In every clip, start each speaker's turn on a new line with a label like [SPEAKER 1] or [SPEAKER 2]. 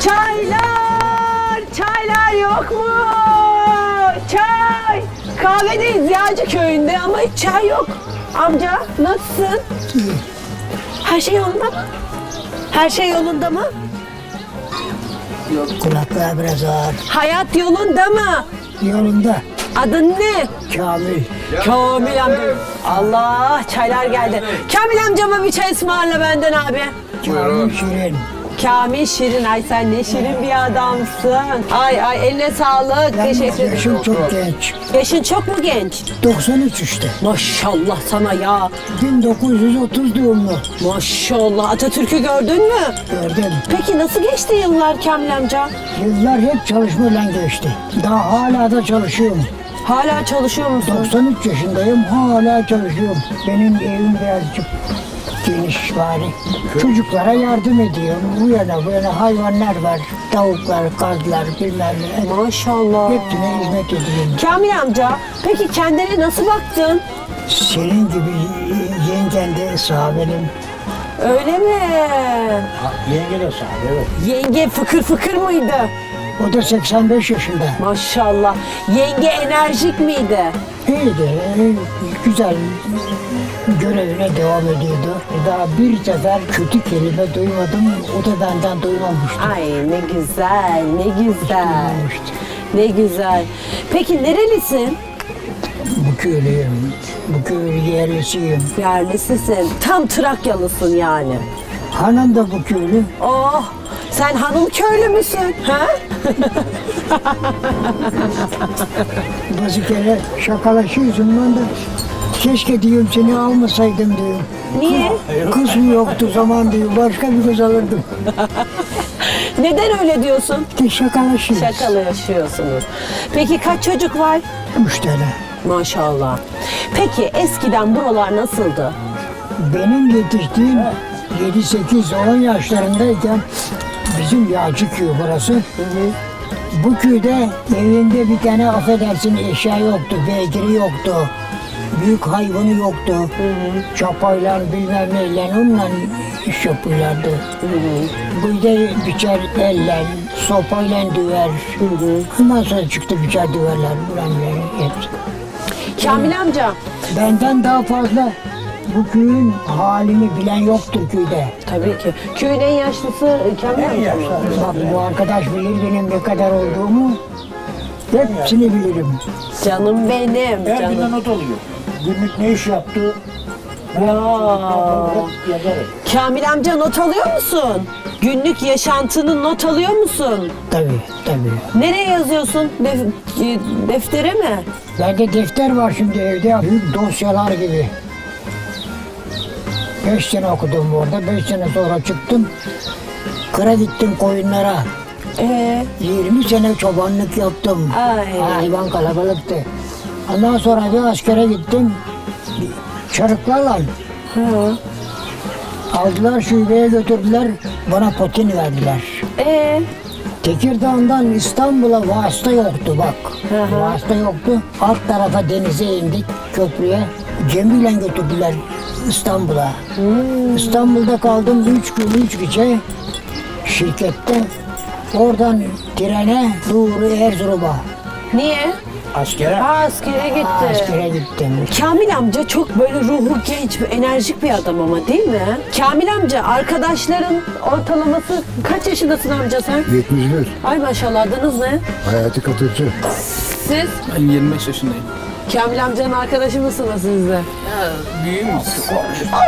[SPEAKER 1] Çaylar! Çaylar yok mu? Çay! Kahvedeyiz Yağcı köyünde ama hiç çay yok. Amca nasılsın? Her şey yolunda mı? Her şey yolunda mı?
[SPEAKER 2] Kulaklar biraz ağır.
[SPEAKER 1] Hayat yolunda mı?
[SPEAKER 2] Yolunda
[SPEAKER 1] Adın ne?
[SPEAKER 2] Kamil.
[SPEAKER 1] Kamil amca. Allah çaylar geldi. Kamil amcama bir çay ısmarla benden abi.
[SPEAKER 2] Kamil Şirin.
[SPEAKER 1] Kamil Şirin ay sen ne şirin bir adamsın. Ay ay eline sağlık. Teşekkür ederim.
[SPEAKER 2] yaşım çok genç.
[SPEAKER 1] Yaşın çok mu genç?
[SPEAKER 2] 93 işte.
[SPEAKER 1] Maşallah sana ya.
[SPEAKER 2] 1930 doğumlu.
[SPEAKER 1] Maşallah Atatürk'ü gördün mü?
[SPEAKER 2] Gördüm.
[SPEAKER 1] Peki nasıl geçti yıllar Kamil amca?
[SPEAKER 2] Yıllar hep çalışmayla geçti. Daha hala da çalışıyorum.
[SPEAKER 1] Hala çalışıyor musun?
[SPEAKER 2] 93 yaşındayım hala çalışıyorum. Benim evim birazcık geniş bari. Çocuklara yardım ediyorum. Bu yana bu yana hayvanlar var. Tavuklar, kazlar bilmem ne.
[SPEAKER 1] Maşallah.
[SPEAKER 2] Hepsine hizmet ediyorum.
[SPEAKER 1] Kamil amca peki kendine nasıl baktın?
[SPEAKER 2] Senin gibi yengen de sağ benim.
[SPEAKER 1] Öyle mi?
[SPEAKER 2] Yenge de sağ evet.
[SPEAKER 1] Yenge fıkır fıkır mıydı?
[SPEAKER 2] O da 85 yaşında.
[SPEAKER 1] Maşallah. Yenge enerjik miydi?
[SPEAKER 2] İyiydi, güzel görevine devam ediyordu. Daha bir sefer kötü kelime duymadım, o da benden duymamıştı.
[SPEAKER 1] Ay ne güzel, ne güzel.
[SPEAKER 2] Duymamıştı.
[SPEAKER 1] Ne güzel. Peki nerelisin?
[SPEAKER 2] Bu köylüyüm, bu köylü yerlisiyim.
[SPEAKER 1] Yerlisisin. Tam Trakyalısın yani.
[SPEAKER 2] Hanım da bu köylü.
[SPEAKER 1] Oh, sen hanım köylü müsün? Ha?
[SPEAKER 2] Bazı kere şakalaşıyorsun ben de. Keşke diyorum seni almasaydım diyorum.
[SPEAKER 1] Niye?
[SPEAKER 2] Kız mı yoktu zaman diyor, başka bir kız alırdım.
[SPEAKER 1] Neden öyle diyorsun?
[SPEAKER 2] İşte şakalaşıyoruz.
[SPEAKER 1] Şakalı yaşıyorsunuz. Peki kaç çocuk var?
[SPEAKER 2] Üç tane.
[SPEAKER 1] Maşallah. Peki eskiden buralar nasıldı?
[SPEAKER 2] Benim yetiştiğim 7-8-10 yaşlarındayken bizim Yağcı köyü burası. Bu köyde evinde bir tane affedersin eşya yoktu, beygiri yoktu. Büyük hayvanı yoktu. Çapayla bilmem neyle onunla iş yapıyorlardı. Bu da biçer eller, sopayla düver. Ondan sonra çıktı biçer düverler. Buram hepsi.
[SPEAKER 1] Kamil amca.
[SPEAKER 2] Benden daha fazla bu köyün halini bilen yoktur köyde.
[SPEAKER 1] Tabii ki. Köyün en yaşlısı Kamil amca mı?
[SPEAKER 2] Bak bu arkadaş bilir benim ne kadar olduğumu. Hepsini bilirim.
[SPEAKER 1] Canım benim.
[SPEAKER 2] Her
[SPEAKER 1] Canım.
[SPEAKER 2] günden not alıyor. Günlük ne iş yaptı? Yazarım.
[SPEAKER 1] Kamil amca not alıyor musun? Günlük yaşantını not alıyor musun?
[SPEAKER 2] Tabii tabii.
[SPEAKER 1] Nereye yazıyorsun? Def- e, deftere mi?
[SPEAKER 2] Bende defter var şimdi evde. Büyük dosyalar gibi. Beş sene okudum orada. Beş sene sonra çıktım. Kıra gittim koyunlara.
[SPEAKER 1] Ee,
[SPEAKER 2] 20 sene çobanlık yaptım.
[SPEAKER 1] Ay.
[SPEAKER 2] Hayvan kalabalıktı. Ondan sonra bir askere gittim. Çarıklarla
[SPEAKER 1] hı.
[SPEAKER 2] aldılar şubeye götürdüler. Bana potin verdiler.
[SPEAKER 1] Ee,
[SPEAKER 2] Tekirdağ'dan İstanbul'a vasıta yoktu bak.
[SPEAKER 1] Hı hı.
[SPEAKER 2] Vasıta yoktu. Alt tarafa denize indik köprüye. Gemiyle götürdüler İstanbul'a.
[SPEAKER 1] Hmm.
[SPEAKER 2] İstanbul'da kaldım üç gün üç gece şirkette. Oradan trene doğru Erzurum'a.
[SPEAKER 1] Niye?
[SPEAKER 2] Askere.
[SPEAKER 1] Ha, askere gitti.
[SPEAKER 2] Askere gittim.
[SPEAKER 1] Kamil amca çok böyle ruhu genç, enerjik bir adam ama değil mi? Kamil amca arkadaşların ortalaması kaç yaşındasın amca sen?
[SPEAKER 3] 71.
[SPEAKER 1] Ay maşallah adınız ne?
[SPEAKER 3] Hayati Katırcı.
[SPEAKER 1] Siz?
[SPEAKER 4] Ben 25 yaşındayım.
[SPEAKER 1] Kamil amcanın arkadaşı mısınız siz de?
[SPEAKER 4] Ya büyüğümüz.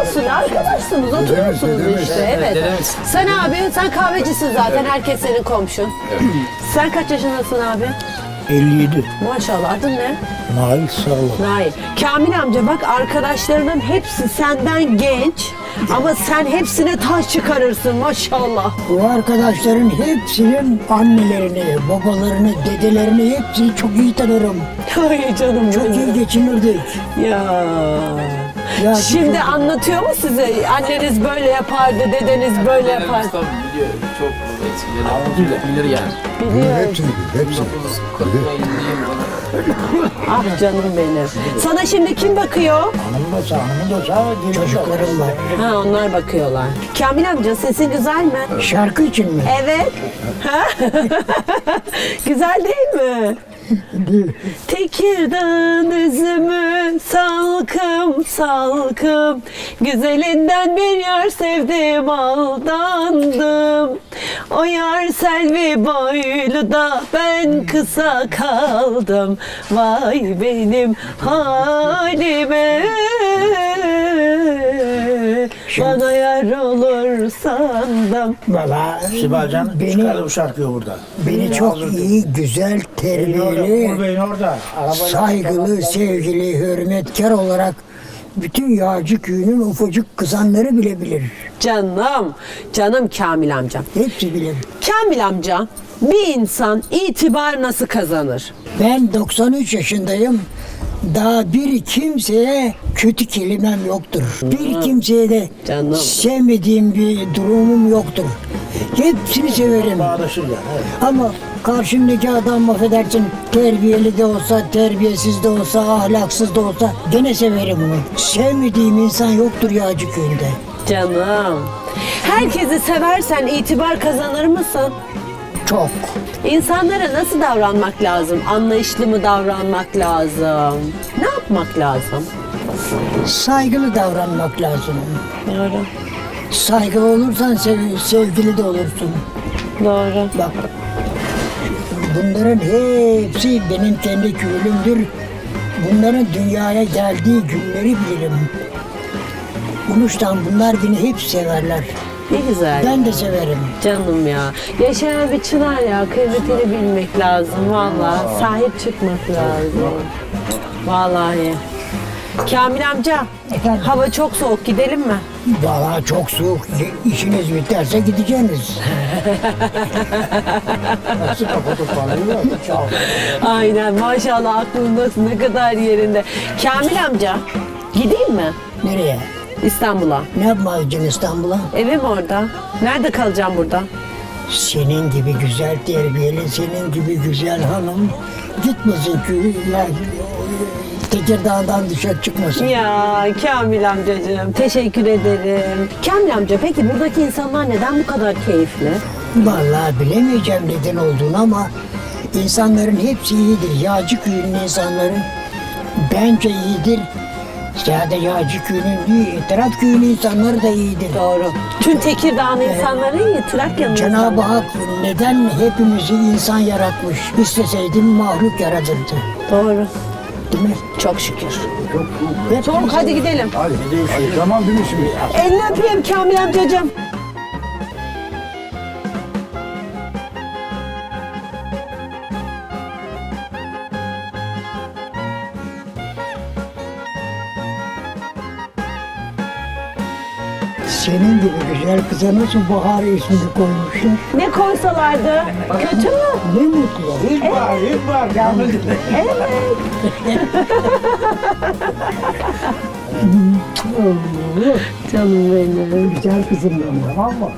[SPEAKER 1] Olsun arkadaşsınız oturuyorsunuz
[SPEAKER 3] dedemiz.
[SPEAKER 1] işte evet.
[SPEAKER 4] dedemiz.
[SPEAKER 1] Sen abi sen kahvecisin zaten herkes senin komşun. Sen kaç yaşındasın abi?
[SPEAKER 2] 57.
[SPEAKER 1] Maşallah adın ne?
[SPEAKER 3] Nail Sağlam.
[SPEAKER 1] Nail. Kamil amca bak arkadaşlarının hepsi senden genç ama sen hepsine taş çıkarırsın maşallah.
[SPEAKER 2] Bu arkadaşların hepsinin annelerini, babalarını, dedelerini hepsini çok iyi tanırım.
[SPEAKER 1] Ay canım
[SPEAKER 2] Çok iyi
[SPEAKER 1] benim.
[SPEAKER 2] geçinirdik.
[SPEAKER 1] Ya.
[SPEAKER 2] Ya
[SPEAKER 1] Şimdi
[SPEAKER 2] çok-
[SPEAKER 1] anlatıyor mu size? Anneniz böyle yapardı, dedeniz böyle yapardı.
[SPEAKER 4] Tabii biliyor. Çok eskileri bilir, bilir yani.
[SPEAKER 3] Bilir hepsini bilir. Hepsini.
[SPEAKER 4] 1940'da yılındayım.
[SPEAKER 1] ah canım benim. Sana şimdi kim bakıyor?
[SPEAKER 3] Hanım da sağ, hanım da sağ.
[SPEAKER 2] Çocuklarım var.
[SPEAKER 1] Ha onlar bakıyorlar. Kamil amca sesin güzel mi?
[SPEAKER 2] Şarkı için mi?
[SPEAKER 1] Evet. Ha? güzel değil mi? Tekirdağ'ın üzümü salkım salkım. Güzelinden bir yar sevdim aldandım. O yar selvi boylu da ben kısa kaldım. Vay benim halime Bana yar olur sandım
[SPEAKER 2] Valla
[SPEAKER 3] Sibelcan
[SPEAKER 2] beni,
[SPEAKER 3] çıkardı bu şarkıyı burada.
[SPEAKER 2] beni çok iyi, güzel, terbiyeli, saygılı, sevgili, hürmetkar olarak bütün Yağcı köyünün ufacık kızanları bile bilir.
[SPEAKER 1] Canım, canım Kamil amcam
[SPEAKER 2] Hepsi bilir.
[SPEAKER 1] Kamil amca bir insan itibar nasıl kazanır?
[SPEAKER 2] Ben 93 yaşındayım. Daha bir kimseye kötü kelimem yoktur. Bir kimseye de
[SPEAKER 1] Canım.
[SPEAKER 2] sevmediğim bir durumum yoktur. Hepsini severim.
[SPEAKER 3] Evet.
[SPEAKER 2] Ama karşımdaki adam affedersin terbiyeli de olsa, terbiyesiz de olsa, ahlaksız da olsa gene severim onu. Sevmediğim insan yoktur Yağcı köyünde.
[SPEAKER 1] Canım. Herkesi seversen itibar kazanır mısın?
[SPEAKER 2] Çok.
[SPEAKER 1] İnsanlara nasıl davranmak lazım? Anlayışlı mı davranmak lazım? Ne yapmak lazım?
[SPEAKER 2] Saygılı davranmak lazım.
[SPEAKER 1] Doğru.
[SPEAKER 2] Saygılı olursan sev- sevgili de olursun.
[SPEAKER 1] Doğru.
[SPEAKER 2] Bak bunların hepsi benim kendi köyümdür. Bunların dünyaya geldiği günleri bilirim. Unuştan bunlar beni hep severler.
[SPEAKER 1] Ne güzel.
[SPEAKER 2] Ben de severim.
[SPEAKER 1] Canım ya. Yaşayan bir çınar ya. Kıymetini bilmek lazım valla. Sahip çıkmak lazım. Vallahi. Kamil amca,
[SPEAKER 2] Efendim?
[SPEAKER 1] hava çok soğuk gidelim mi?
[SPEAKER 2] Vallahi çok soğuk. İşiniz biterse gideceksiniz.
[SPEAKER 3] Nasıl kapatıp parayı ver? Çal.
[SPEAKER 1] Aynen maşallah aklındasın ne kadar yerinde. Kamil amca, gideyim mi
[SPEAKER 2] Nereye?
[SPEAKER 1] İstanbul'a?
[SPEAKER 2] Ne yapmak için İstanbul'a?
[SPEAKER 1] Evim orada. Nerede kalacağım burada?
[SPEAKER 2] Senin gibi güzel terbiyeli, senin gibi güzel hanım gitmesin ki Tekirdağ'dan dışarı çıkmasın.
[SPEAKER 1] Ya Kamil amcacığım teşekkür ederim. Kamil amca peki buradaki insanlar neden bu kadar keyifli?
[SPEAKER 2] Vallahi bilemeyeceğim neden olduğunu ama insanların hepsi iyidir. Yağcı köyünün insanları bence iyidir. Sadece Yağcı köyünün değil, Etraf köyünün insanları da iyidir.
[SPEAKER 1] Doğru. Tüm Tekirdağ'ın insanları iyi, Trakya'nın
[SPEAKER 2] Cenab-ı
[SPEAKER 1] insanları.
[SPEAKER 2] Hak neden hepimizi insan yaratmış? İsteseydi mahluk yaratırdı.
[SPEAKER 1] Doğru.
[SPEAKER 2] Değil mi?
[SPEAKER 1] Çok şükür.
[SPEAKER 2] Hep
[SPEAKER 1] Çabuk hadi gidelim.
[SPEAKER 3] Hadi. Hadi. Tamam değil mi şimdi?
[SPEAKER 1] Elini öpeyim Kamil amcacığım.
[SPEAKER 2] Güzel kıza nasıl Bahar ismini koymuşlar?
[SPEAKER 1] Ne koysalardı? Kötü mü?
[SPEAKER 2] Ne mutlu.
[SPEAKER 3] İlkbahar, ilkbahar. Gelmedi.
[SPEAKER 1] Canım benim.
[SPEAKER 2] Güzel kızım benim.
[SPEAKER 3] Tamam mı?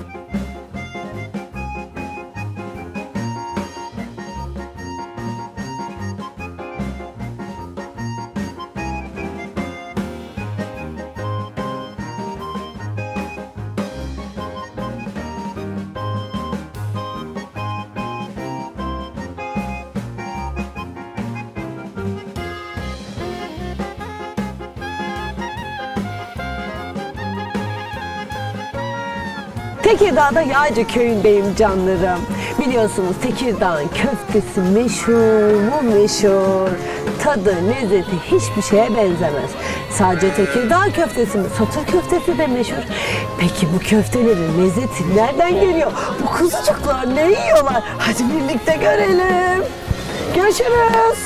[SPEAKER 1] Tekirdağ'da Yağcı köyündeyim canlarım. Biliyorsunuz Tekirdağ'ın köftesi meşhur mu meşhur. Tadı, lezzeti hiçbir şeye benzemez. Sadece Tekirdağ köftesi mi? Satır köftesi de meşhur. Peki bu köftelerin lezzeti nereden geliyor? Bu kuzucuklar ne yiyorlar? Hadi birlikte görelim. Görüşürüz.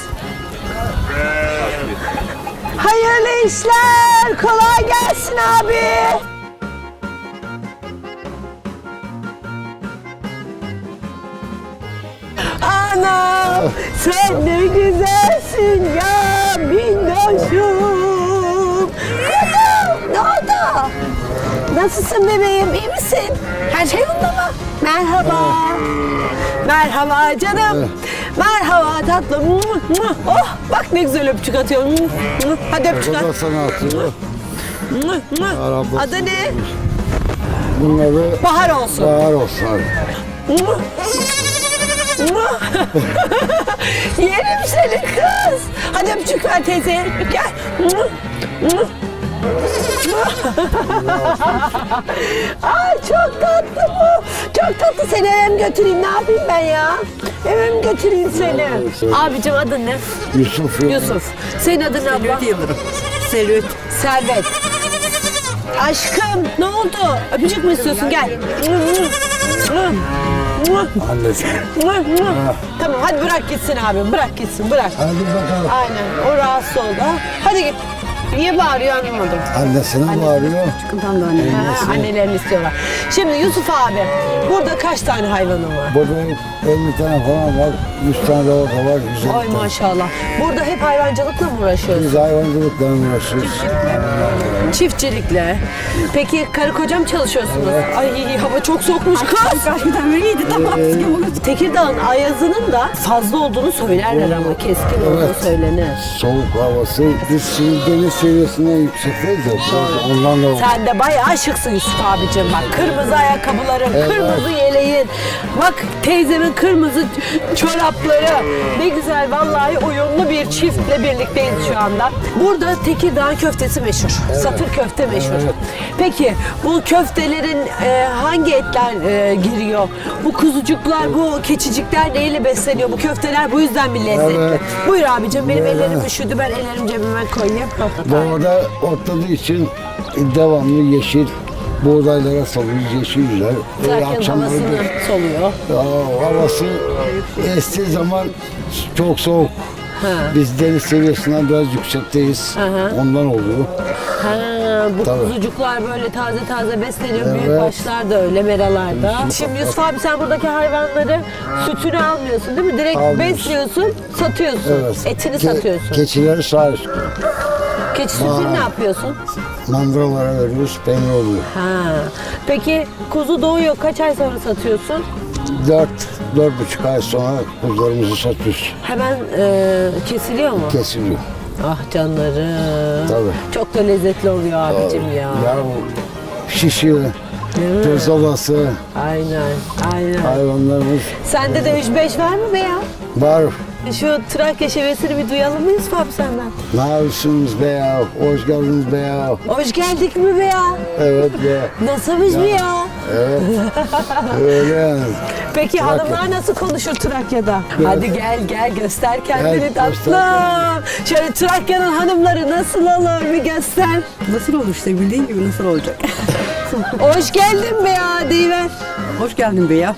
[SPEAKER 1] Hayırlı işler. Kolay gelsin abi. Sen ne güzelsin ya minnoşum. Kızım ne oldu? Nasılsın bebeğim iyi misin? Her şey yolunda mı? Merhaba. Merhaba canım. Merhaba tatlım. Oh bak ne güzel öpücük atıyor. Hadi öpücük at.
[SPEAKER 5] O da sana atıyor. Araba.
[SPEAKER 1] Adı ne?
[SPEAKER 5] Bunları
[SPEAKER 1] Bahar olsun.
[SPEAKER 5] bağır olsun.
[SPEAKER 1] Yerim seni kız. Hadi öpücük ver teyzeye. Gel. Ay çok tatlı bu. Çok tatlı. Seni eve mi götüreyim? Ne yapayım ben ya? Eve mi götüreyim seni? Abicim adın ne?
[SPEAKER 5] Yusuf.
[SPEAKER 1] Yusuf. Senin adın ne abla?
[SPEAKER 6] Yıldırım. Selüt.
[SPEAKER 1] Servet. Aşkım ne oldu? Öpücük mü istiyorsun? Gel.
[SPEAKER 5] Annesi.
[SPEAKER 1] tamam hadi bırak gitsin abi. Bırak gitsin bırak.
[SPEAKER 5] Hadi bakalım.
[SPEAKER 1] Aynen o rahatsız oldu. Hadi git. Niye bağırıyor anlamadım.
[SPEAKER 5] Annesine bağırıyor.
[SPEAKER 6] Tam da anne.
[SPEAKER 1] Ha, annelerini istiyorlar. Şimdi Yusuf abi burada kaç tane hayvanın var?
[SPEAKER 5] Burada 50 tane falan var. 100 tane lavaka var. 150
[SPEAKER 1] Ay
[SPEAKER 5] tane.
[SPEAKER 1] maşallah. Burada hep hayvancılıkla mı uğraşıyorsun?
[SPEAKER 5] Biz hayvancılıkla uğraşıyoruz.
[SPEAKER 1] Çiftçilikle. Peki karı koca mı çalışıyorsunuz? Ay hava çok soğukmuş kız.
[SPEAKER 6] Gerçekten böyleydi tamam.
[SPEAKER 1] Tekirdağ'ın ayazının da fazla olduğunu söylerler ama keskin olduğu
[SPEAKER 5] Evet.
[SPEAKER 1] söylenir.
[SPEAKER 5] Soğuk havası. Biz şimdi deniz seviyesinden yüksekteyiz ya. Ondan da
[SPEAKER 1] Sen de bayağı şıksın Yusuf abicim bak. Kırmızı ayakkabıların, kırmızı yeleğin. Bak teyzemin kırmızı çorapları. Ne güzel vallahi uyumlu bir çiftle birlikteyiz şu anda. Burada Tekirdağ köftesi meşhur. Satır köfte meşhur. Peki bu köftelerin e, hangi etler e, giriyor? Bu kuzucuklar, bu keçicikler neyle besleniyor? Bu köfteler bu yüzden mi lezzetli?
[SPEAKER 5] Evet.
[SPEAKER 1] Buyur abicim benim ellerim üşüdü. Ben ellerimi cebime koyayım.
[SPEAKER 5] Doğada otladığı için devamlı yeşil buğdaylara salıyoruz yeşiller. Öyle
[SPEAKER 1] Trakya'nın
[SPEAKER 5] akşamları
[SPEAKER 1] havasını soluyor.
[SPEAKER 5] Ya, havası estiği zaman çok soğuk. Biz deniz seviyesinden biraz yüksekteyiz. Ondan oluyor.
[SPEAKER 1] Ha, bu
[SPEAKER 5] Tabii.
[SPEAKER 1] kuzucuklar böyle taze taze besleniyor.
[SPEAKER 5] Evet.
[SPEAKER 1] Büyük başlar da öyle meralarda. Şimdi Yusuf abi sen buradaki hayvanları sütünü almıyorsun değil mi? Direkt
[SPEAKER 5] Almıyoruz.
[SPEAKER 1] besliyorsun, satıyorsun.
[SPEAKER 5] Evet.
[SPEAKER 1] Etini
[SPEAKER 5] Ke-
[SPEAKER 1] satıyorsun.
[SPEAKER 5] Keçileri sahip.
[SPEAKER 1] Keçi sütünü ne yapıyorsun?
[SPEAKER 5] Mandıralara veriyoruz, peynir oluyor.
[SPEAKER 1] Ha. Peki kuzu doğuyor. Kaç ay sonra satıyorsun?
[SPEAKER 5] Dört, dört buçuk ay sonra kuzularımızı satıyoruz.
[SPEAKER 1] Hemen e, kesiliyor mu?
[SPEAKER 5] Kesiliyor.
[SPEAKER 1] Ah canlarım.
[SPEAKER 5] Tabii.
[SPEAKER 1] Çok da lezzetli oluyor abicim ya.
[SPEAKER 5] Ya bu şişi, pirzolası,
[SPEAKER 1] Aynen, aynen.
[SPEAKER 5] hayvanlarımız
[SPEAKER 1] Sende de 3-5 var mı be ya?
[SPEAKER 5] var.
[SPEAKER 1] Şu Trakya şivesini bir duyalım mı Yusuf abi senden?
[SPEAKER 5] Ne yapıyorsunuz be ya? Hoş geldiniz be ya.
[SPEAKER 1] Hoş geldik mi be ya?
[SPEAKER 5] Evet be.
[SPEAKER 1] Nasılmış mı ya?
[SPEAKER 5] Evet. Öyle yani.
[SPEAKER 1] Peki hanımlar nasıl konuşur Trakya'da? Hadi gel gel göster kendini
[SPEAKER 5] Gel,
[SPEAKER 1] tatlım. Şöyle Trakya'nın hanımları nasıl olur bir göster.
[SPEAKER 6] Nasıl olur işte bildiğin gibi nasıl olacak?
[SPEAKER 1] Hoş geldin be ya deyiver.
[SPEAKER 6] Hoş geldin be ya.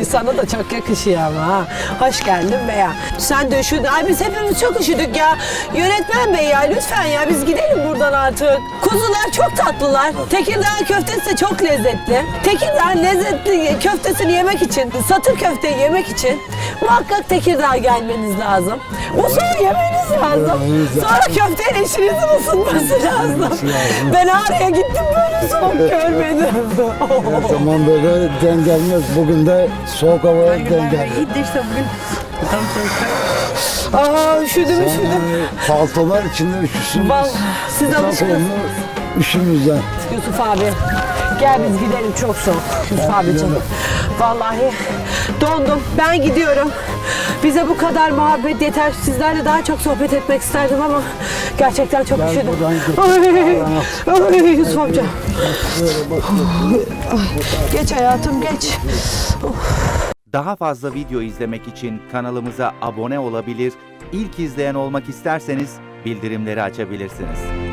[SPEAKER 1] Sana da çok yakışıyor ama ha. Hoş geldin be ya. Sen de üşüdün. Ay biz hepimiz çok üşüdük ya. Yönetmen bey ya lütfen ya biz gidelim buradan artık. Kuzular çok tatlılar. Tekirdağ köftesi de çok lezzetli. Tekirdağ lezzetli köftesini yemek için, satır köfteyi yemek için muhakkak Tekirdağ'a gelmeniz lazım. Usul yemeniz lazım.
[SPEAKER 5] Yemeniz lazım.
[SPEAKER 1] Sonra köfteyle işinizin ısınması lazım. Ben Ağrı'ya gittim böyle soğuk görmedim.
[SPEAKER 5] Her zaman böyle denk gelmez. Bugün de soğuk havaya denk geldi.
[SPEAKER 6] De işte bugün. Tam sonra.
[SPEAKER 1] Aa üşüdüm üşüdüm.
[SPEAKER 5] Yani paltolar içinde üşüsün.
[SPEAKER 1] Vallahi siz
[SPEAKER 5] olma üşümüzden.
[SPEAKER 1] Yusuf abi gel biz gidelim çok soğuk Yusuf abicim. Vallahi dondum ben gidiyorum. Bize bu kadar muhabbet yeter. Sizlerle daha çok sohbet etmek isterdim ama gerçekten çok
[SPEAKER 5] Gel
[SPEAKER 1] üşüdüm.
[SPEAKER 5] buradan
[SPEAKER 1] Ay, ay, Yusuf amca. Geç hayatım geç.
[SPEAKER 7] Daha fazla video izlemek için kanalımıza abone olabilir, ilk izleyen olmak isterseniz bildirimleri açabilirsiniz.